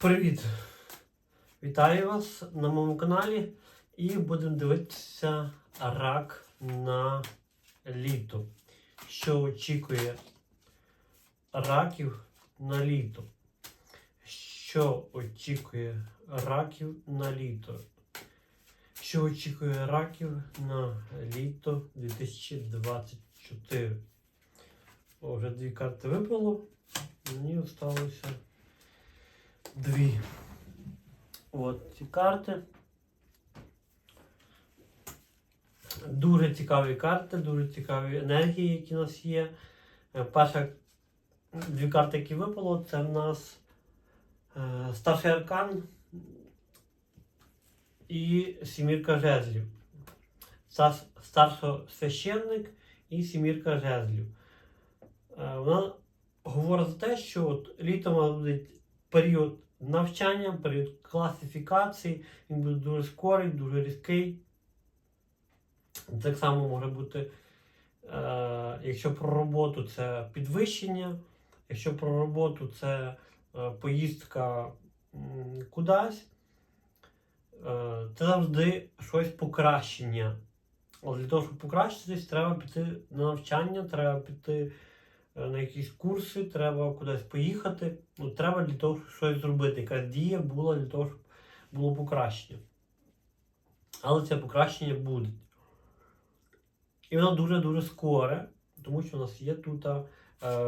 Привіт! Вітаю вас на моєму каналі і будемо дивитися рак на літо. Що очікує раків на літо? Що очікує раків на літо? Що очікує раків на літо 2024? О, вже дві карти випало. Мені залишилося дві. От ці карти. Дуже цікаві карти, дуже цікаві енергії, які у нас є. Е, Перша дві карти, які випало, це в нас е, старший аркан і сімірка жезлів. Стар- Старшосвященник і сімірка жезлів. Е, Вона говорить за те, що от нас буде період навчання, період класифікації, він буде дуже скорий, дуже різкий. Так само може бути, е, якщо про роботу це підвищення, якщо про роботу це е, поїздка м, кудись, е, це завжди щось покращення. Але для того, щоб покращитись, треба піти на навчання, треба піти на якісь курси, треба кудись поїхати. Ну, треба для того, щоб щось зробити. Якась дія була для того, щоб було покращення. Але це покращення буде. І воно дуже-дуже скоре, тому що у нас є тут е,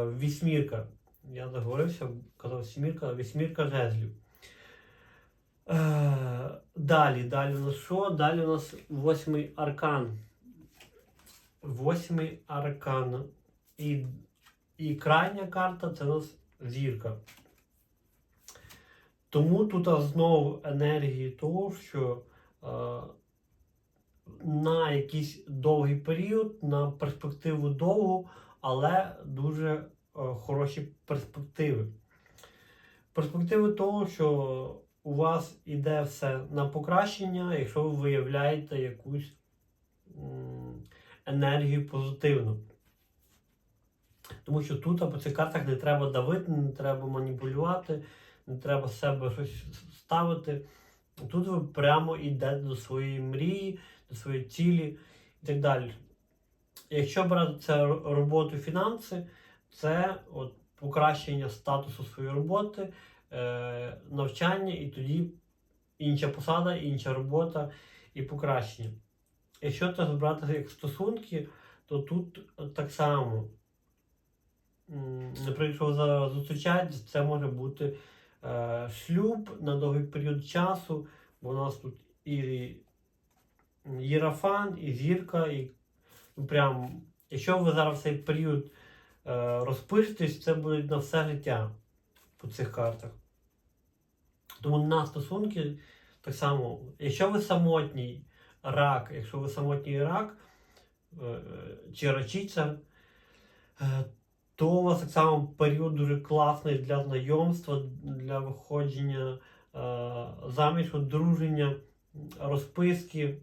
вісьмірка. Я заговорився, казав сімірка, вісьмірка жезлів. Е, далі, далі у нас що? Далі у нас восьмий аркан. Восьмий аркан. І, і крайня карта це у нас зірка. Тому тут знову енергії того, що е, на якийсь довгий період, на перспективу довгу, але дуже е, хороші перспективи. Перспективи того, що у вас іде все на покращення, якщо ви виявляєте якусь м, енергію позитивну. Тому що тут по цих картах не треба давити, не треба маніпулювати, не треба себе щось ставити. Тут ви прямо йдете до своєї мрії, до своєї цілі і так далі. Якщо брати це роботу фінанси, це от покращення статусу своєї роботи, е, навчання і тоді інша посада, інша робота і покращення. Якщо це брати як стосунки, то тут так само. Наприклад, якщо зараз зустрічаєтесь, це може бути е, шлюб на довгий період часу, бо у нас тут і єрафан, і зірка, і ну, прям, якщо ви зараз в цей період е, розпишетесь, це буде на все життя по цих картах. Тому на стосунки так само, якщо ви самотній рак, якщо ви самотній рак е, е, чи рачиця, е, то у вас так само період дуже класний для знайомства, для виходження е, заміж, одруження, розписки.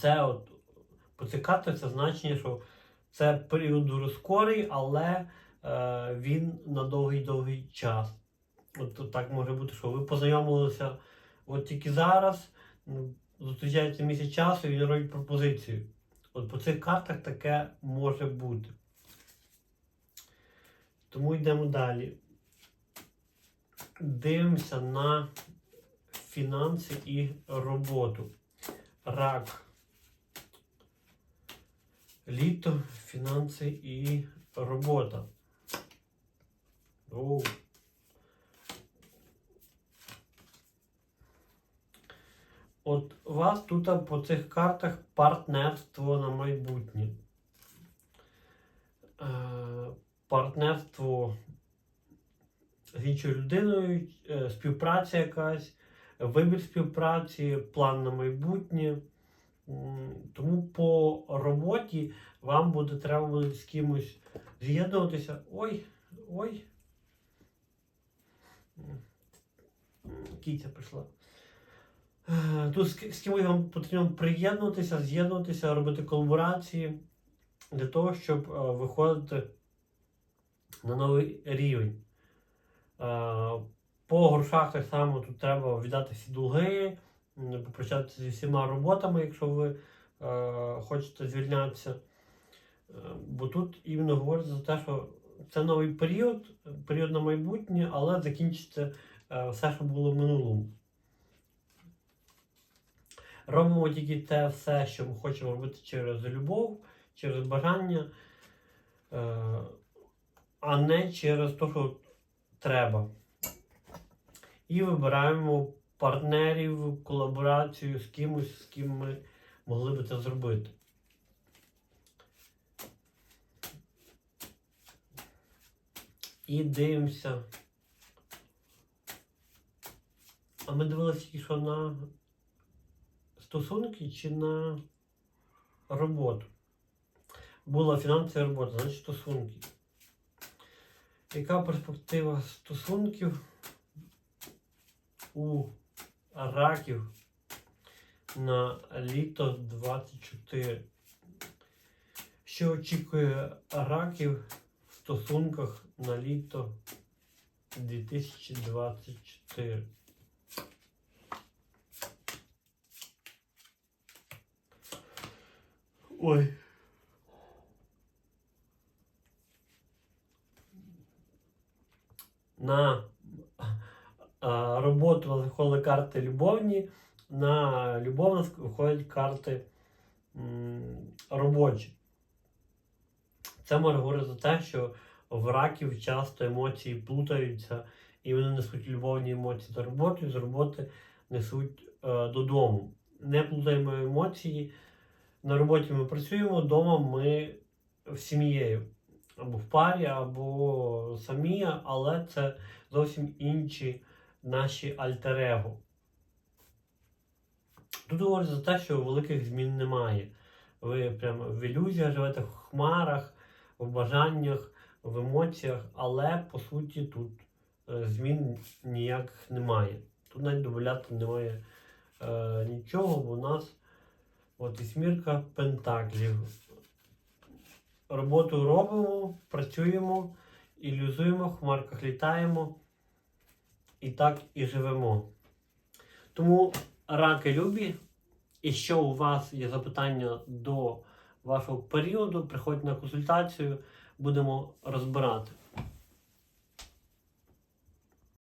Це от по цих картах це значення, що це період дуже скорий, але е, він на довгий-довгий час. От, так може бути, що ви познайомилися от тільки зараз, зустрічаєте місяць часу і він робить пропозицію. От по цих картах таке може бути. Тому йдемо далі. Дивимося на фінанси і роботу. Рак. Літо, фінанси і робота. Оу. От у вас тут по цих картах партнерство на майбутнє. Партнерство з іншою людиною, е, співпраця якась, вибір співпраці, план на майбутнє. Тому по роботі вам буде треба буде з кимось з'єднуватися. Ой, ой. Кітя прийшла. Е, Тут з, кимось вам потрібно приєднуватися, з'єднуватися, робити колаборації для того, щоб е, виходити на новий рівень. По грошах так само тут треба віддати всі долги, попрощатися зі всіма роботами, якщо ви хочете звільнятися. Бо тут іменно говориться за те, що це новий період, період на майбутнє, але закінчиться все, що було в минулому. Робимо тільки те все, що ми хочемо робити через любов, через бажання, а не через те, що треба. І вибираємо партнерів, колаборацію з кимось, з ким ми могли би це зробити. І дивимося. А ми дивилися що на стосунки чи на роботу. Була фінансова робота, значить стосунки. Яка перспектива стосунків у раків на літо 24? Що очікує раків в стосунках на літо 2024? Ой. На а, роботу у нас виходили карти любовні, на любов виходять карти робочі. Це може говорити те, що в раків часто емоції плутаються, і вони несуть любовні емоції за роботу, і з роботи несуть е, додому. Не плутаємо емоції. На роботі ми працюємо, вдома ми в сім'єю. Або в парі, або самі, але це зовсім інші наші альтер-его. Тут говорить за те, що великих змін немає. Ви прямо в ілюзіях живете в хмарах, в бажаннях, в емоціях, але по суті тут е, змін ніяких немає. Тут навіть додати немає е, нічого, бо у нас от і смірка пентаклів. Роботу робимо, працюємо, ілюзуємо, в хмарках літаємо і так і живемо. Тому раки любі. І що у вас є запитання до вашого періоду, приходьте на консультацію, будемо розбирати.